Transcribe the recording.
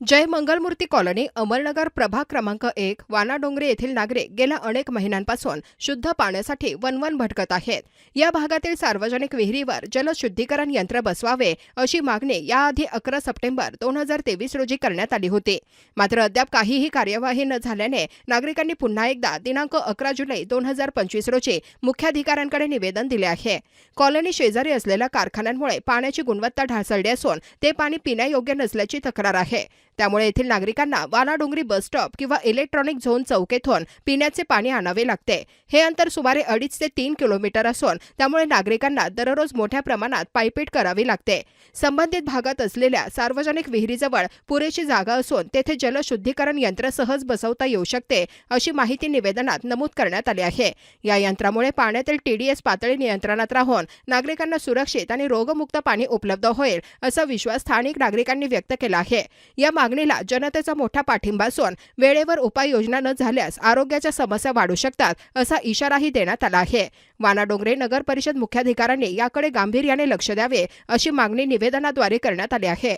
जय Mangalmurti colony Amarnagar प्रभाग क्रमांक एक वानाडोंगरे येथील नागरिक गेल्या अनेक महिन्यांपासून शुद्ध पाण्यासाठी वनवन भटकत आहेत. या भागातील सार्वजनिक विहिरीवर जलशुद्धीकरण यंत्र बसवावे अशी मागणी याआधी अकरा सप्टेंबर दोन हजार तेवीस रोजी करण्यात आली होती. मात्र अद्याप काहीही कार्यवाही न झाल्याने नागरिकांनी पुन्हा एकदा दिनांक अकरा जुलै दोन हजार पंचवीस रोजी मुख्याधिकाऱ्यांकडे निवेदन दिले आहे. कॉलनी शेजारी असलेल्या कारखान्यांमुळे पाण्याची गुणवत्ता ढासळली असून ते पाणी पिण्यायोग्य नसल्याची तक्रार आहे. त्यामुळे येथील नागरिकांना वानाडोंगरी बस स्टॉप किंवा इलेक्ट्रॉनिक झोन चौकेतून पिण्याचे पाणी आणावे लागते. हे अंतर सुमारे अडीच ते तीन किलोमीटर असून त्यामुळे नागरिकांना दररोज मोठ्या प्रमाणात पायपीट करावी लागते. संबंधित भागात असलेल्या सार्वजनिक विहिरीजवळ पुरेशी जागा असून तेथे जलशुद्धीकरण यंत्र सहज बसवता येऊ शकते अशी माहिती निवेदनात नमूद करण्यात आली आहे. या यंत्रामुळे पाण्यातील टीडीएस पातळी नियंत्रणात राहून नागरिकांना सुरक्षित आणि रोगमुक्त पाणी उपलब्ध होईल असा विश्वास स्थानिक नागरिकांनी व्यक्त केला आहे. या मागणीला जनतेचा मोठा पाठिंबा असून वेळेवर उपाययोजना न झाल्यास आरोग्याच्या समस्या वाढू शकतात असा इशाराही देण्यात आला आहे. वानाडोंगरे नगर परिषद मुख्याधिकाऱ्यांनी याकडे गांभीर्याने लक्ष द्यावे अशी मागणी निवेदनाद्वारे करण्यात आली आहे.